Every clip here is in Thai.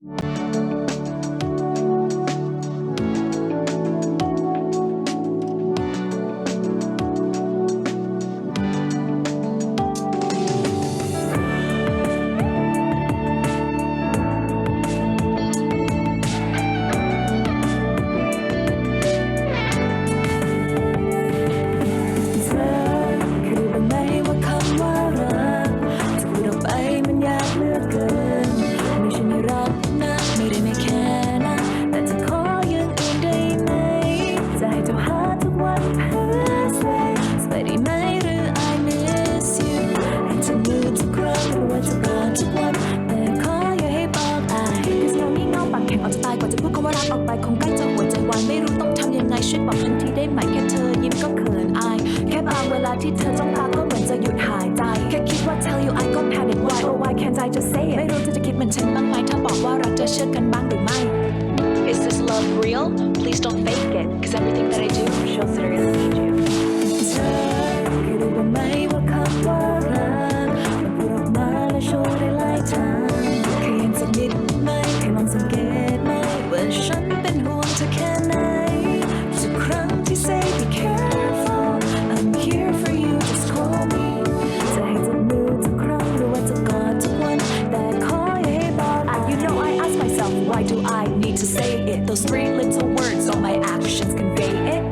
เธากแข็งออกจะตายกว่าจะพูดคำว่ารักออกไปคงใกล้จะหัวใจวายไม่รู้ต้องทำยังไงช่วยบอกฉันทีได้ไหมแค่เธอยิ้มก็เขินอาย แค่บางเวลาที่เธอจ้องตาก็เหมือนจะหยุดหายใจ แค่คิดว่า tell you I ก็ panic why oh why can't I just say it ไม่รู้เธอจะคิดเหมือนฉันบ้างไหมถ้าบอกว่ารักจะเชื่อกันบ้างหรือไม่ Is this love real? Please don't fake it, because everything that I do shows that I really need you. เธอเคยรู้บ้างไหมว่าคำว่า those three little words all my actions convey it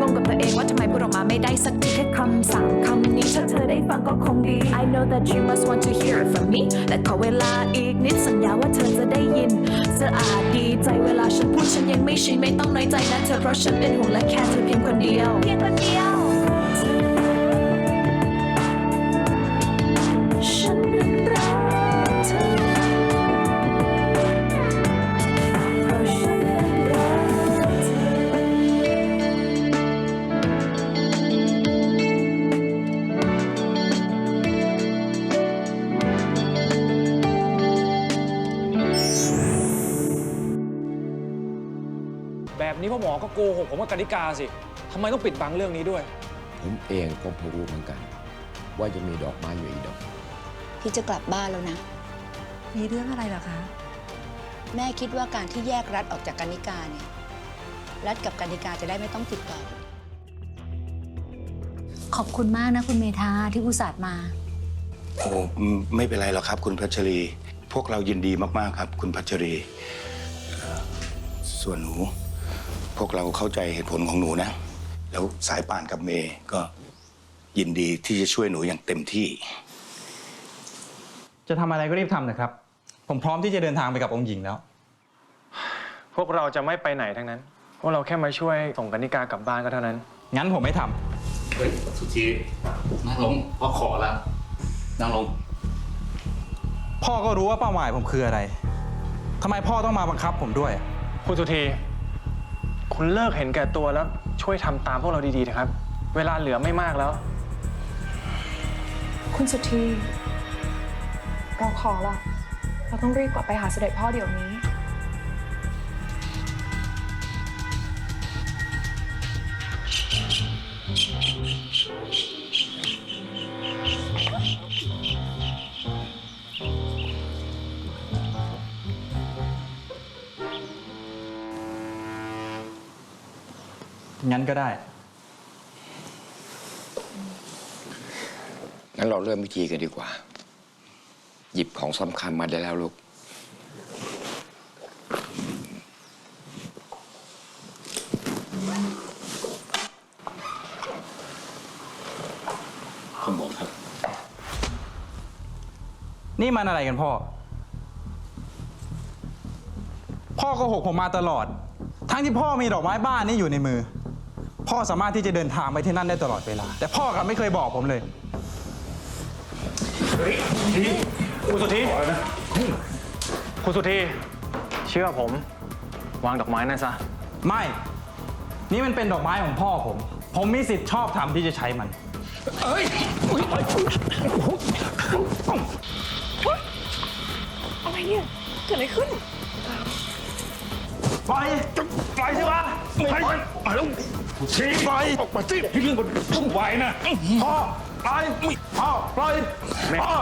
งงกับตัวเองว่าทำไมพูดออกมาไม่ได้สักทีแค่คำสามคำนี้ถ้าเธอได้ฟังก็คงดี I know that you must want to hear it from me แต่ขอเวลาอีกนิดสัญญาว่าเธอจะได้ยินสะอาดดีใจเวลาฉันพูดฉันยังไม่ชินไม่ต้องน้อยใจนะเธอเพราะฉันเป็นห่วงและแค่เธอเพียงคนเดียวเพียงคนเดียว หมอก็โกหกผมว่ากนิกาสิทำไมต้องปิดบังเรื่องนี้ด้วย ผมเองก็เพิ่งรู้เหมือนกัน ว่าจะมีดอกไม้อยู่อีกดอก พี่จะกลับบ้านแล้วนะ มีเรื่องอะไรเหรอคะ แม่คิดว่าการที่แยกรัฐออกจากกนิกาเนี่ยรัฐกับกนิกาจะได้ไม่ต้องติดต่อ ขอบคุณมากนะคุณเมธาที่อุตส่าห์มา โอ้ไม่เป็นไรหรอกครับ คุณพัชรี พวกเรายินดีมาก ๆ ครับ คุณพัชรีเอ่อส่วนหนู พวกเราเข้าใจเหตุผลของหนูนะ แล้วสายป่านกับเมย์ก็ยินดีที่จะช่วยหนูอย่างเต็มที่ จะทำอะไรก็รีบทำนะครับ ผมพร้อมที่จะเดินทางไปกับองค์หญิงแล้ว พวกเราจะไม่ไปไหนทั้งนั้น พวกเราแค่มาช่วยส่งกนิกากลับบ้านก็เท่านั้น งั้นผมไม่ทำเฮ้ยสุธีนั่งลงพ่อขอแล้วนั่งลงพ่อก็รู้ว่าเป้าหมายผมคืออะไรทำไมพ่อต้องมาบังคับผมด้วย คุณสุธี คุณเลิกเห็นแก่ตัวแล้วช่วยทำตามพวกเราดีๆนะครับ เวลาเหลือไม่มากแล้ว คุณสุธีเราขอละเราต้องรีบกลับไปหาเสด็จพ่อเดี๋ยวนี้ งั้นก็ได้ งั้นเราเริ่มพิธีกันดีกว่า หยิบของสำคัญมาได้แล้วลูก คุณหมอครับ นี่มันอะไรกันพ่อ พ่อโกหกผมมาตลอด ทั้งที่พ่อมีดอกไม้บ้านนี่อยู่ในมือ พ่อสามารถที่จะเดินทางไปที่นั่นได้ตลอดเวลา แต่พ่อกลับไม่เคยบอกผมเลย คุณสุธีคุณสุธีเชื่อผม วางดอกไม้นั่นซะ ไม่ นี่มันเป็นดอกไม้ของพ่อผม ผมมีสิทธิ์ชอบทำที่จะใช้มันอะไรเนี่ย เกิดอะไรขึ้น ปล่อยปล่อยสิวะปล่อยปล่อยชี้ปล่อยออกมาสิเรื่องมันต้องไหวนะพ่อปล่อยพ่อปล่อยพ่อ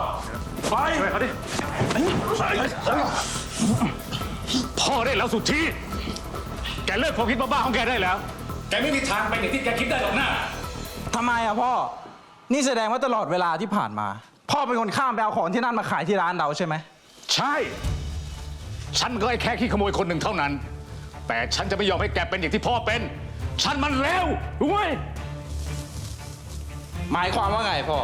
ปล่อยช่วยเขาดิปล่อยพ่อได้แล้วสุดที่แกเลิกความคิดบ้าๆของแกได้แล้ว แกไม่มีทางไปไหนที่แกคิดได้หรอกนะทำไมอะพ่อ นี่แสดงว่าตลอดเวลาที่ผ่านมา พ่อเป็นคนข้ามไปเอาของที่นั่นมาขายที่ร้านเราใช่ไหม ใช่ ฉันก็ไอ้แค่ขี้ขโมยคนหนึ่งเท่านั้น แต่ฉันจะไม่ยอมให้แกเป็นอย่างที่พ่อเป็น ฉันมันเร็วรู้ไหมหมายความว่าไงพ่อ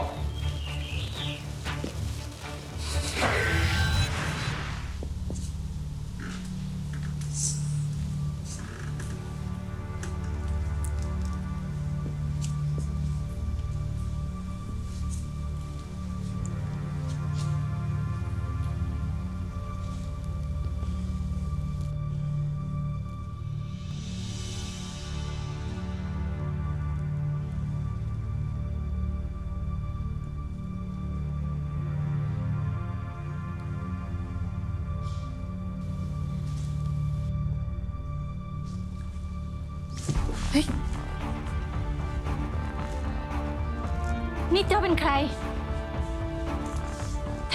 นี่เจ้าเป็นใคร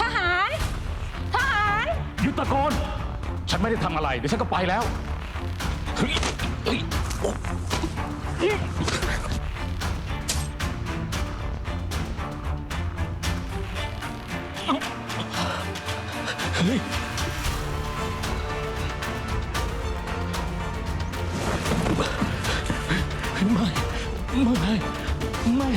ทหาร ทหาร หยุดตะโกน ฉันไม่ได้ทำอะไร เดี๋ยวฉันก็ไปแล้วเฮ้ยเฮ้ยโอ้เฮ้ยไม่ ไม่ ไม่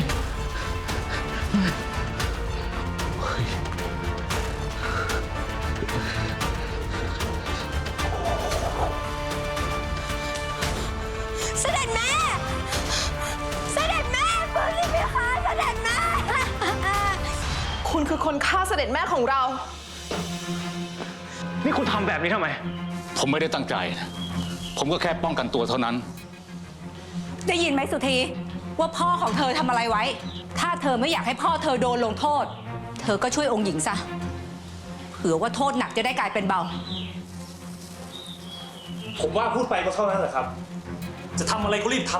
เสด็จแม่ของเรา นี่คุณทำแบบนี้ทำไม ผมไม่ได้ตั้งใจนะผมก็แค่ป้องกันตัวเท่านั้น ได้ยินไหมสุธีว่าพ่อของเธอทำอะไรไว้ ถ้าเธอไม่อยากให้พ่อเธอโดนลงโทษ เธอก็ช่วยองค์หญิงซะเผื่อว่าโทษหนักจะได้กลายเป็นเบา ผมว่าพูดไปก็เท่านั้นแหละครับ จะทำอะไรก็รีบท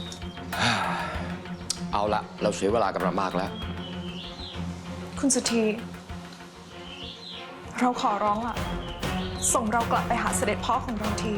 ำ เอาละเราเสียเวลากับเรามากแล้ว คุณสุธี เราขอร้องล่ะ ส่งเรากลับไปหาเสด็จพ่อของเราที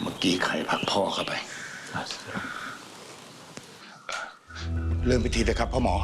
เมื่อกี้ใครผลักพ่อเข้าไป เริ่มพิธีเลยครับพ่อหมอ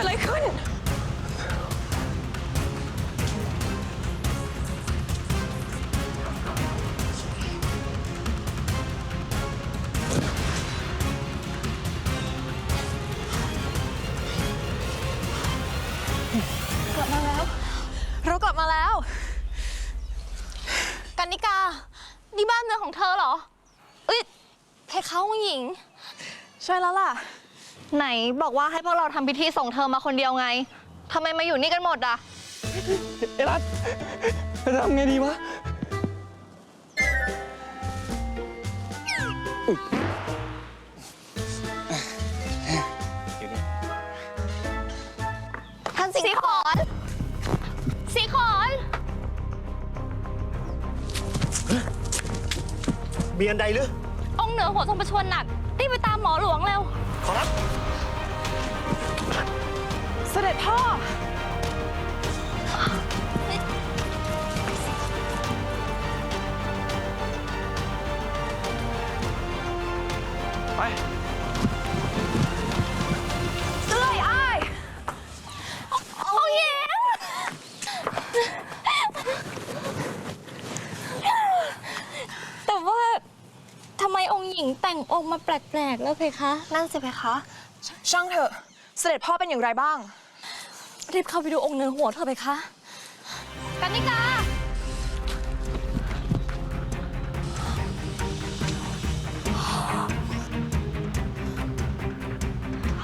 ดอะไรขึ้น กลับมาแล้ว เรากลับมาแล้ว กันนิกา นี่บ้านเมืองของเธอเหรอ เอ้ยเพคะองค์หญิง ใช่แล้วล่ะ ไหนบอกว่าให้พวกเราทำพิธีส่งเธอมาคนเดียวไงทำไมมาอยู่นี่กันหมดอะ เอรัสจะทำไงดีวะท่านสิงขอนสีขอน มีอันใดหรือองค์เหนือหัวทรงประชวรหนักรี บไปตามหมอหลวงเร็ว ขอรับ เสด็จพ่อ ญิงแต่งองค์มาแปลกๆแล้วเพคะ นั่นสิเพคะช่างเถอะ เสด็จพ่อเป็นอย่างไรบ้าง รีบเข้าไปดูองค์เหนือหัวเธอเพคะกันนิกา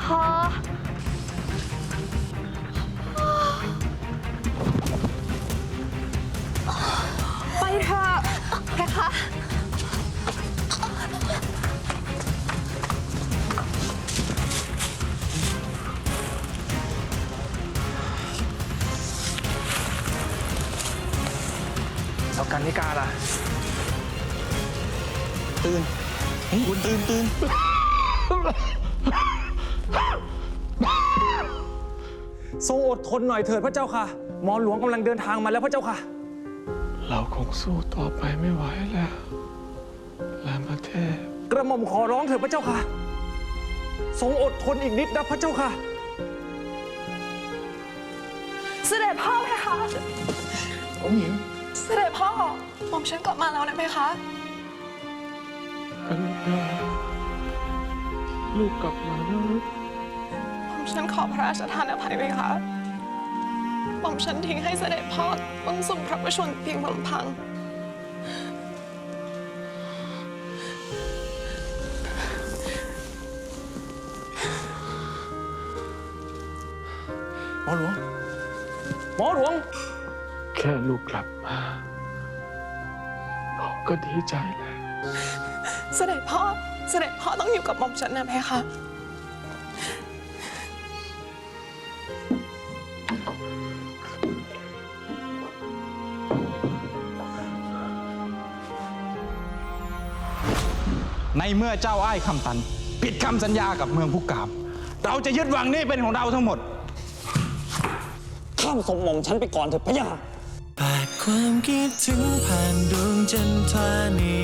พ่อ แล้วกันนิกาล่ะ ตื่นคุณตื่นตื่นทรงอดทนหน่อยเถิดพระเจ้าค่ะ หมอหลวงกำลังเดินทางมาแล้วพระเจ้าค่ะ เราคงสู้ต่อไปไม่ไหวแล้วลามาเทพกระหม่อมขอร้องเถิดพระเจ้าค่ะ ทรงอดทนอีกนิดนะพระเจ้าค่ะ เสด็จพ่อเพคะผมหญิง เสด็จพ่อหม่อมฉันกลับมาแล้วนะเพคะกันดาลูกกลับมาแล้วลูกหม่อมฉันขอพระราชทานอภัยไหมคะ หม่อมฉันทิ้งให้เสด็จพ่อต้องทรงพระประชวรเพียงลำพัง หมอหลวง หมอหลวงแค่ลูกกลับมาพ่อก็ดีใจแล้ว เสด็จพ่อ เสด็จพ่อต้องอยู่กับหม่อมฉันนะเพคะในเมื่อเจ้าอ้ายคำตัน ผิดคำสัญญากับเมืองผู้กาม เราจะยึดวังนี้เป็นของเราทั้งหมด ข้ามสมหม่อมฉันไปก่อนเถอะพระยาปาด ความคิดถึงผ่านดวงจันทรานี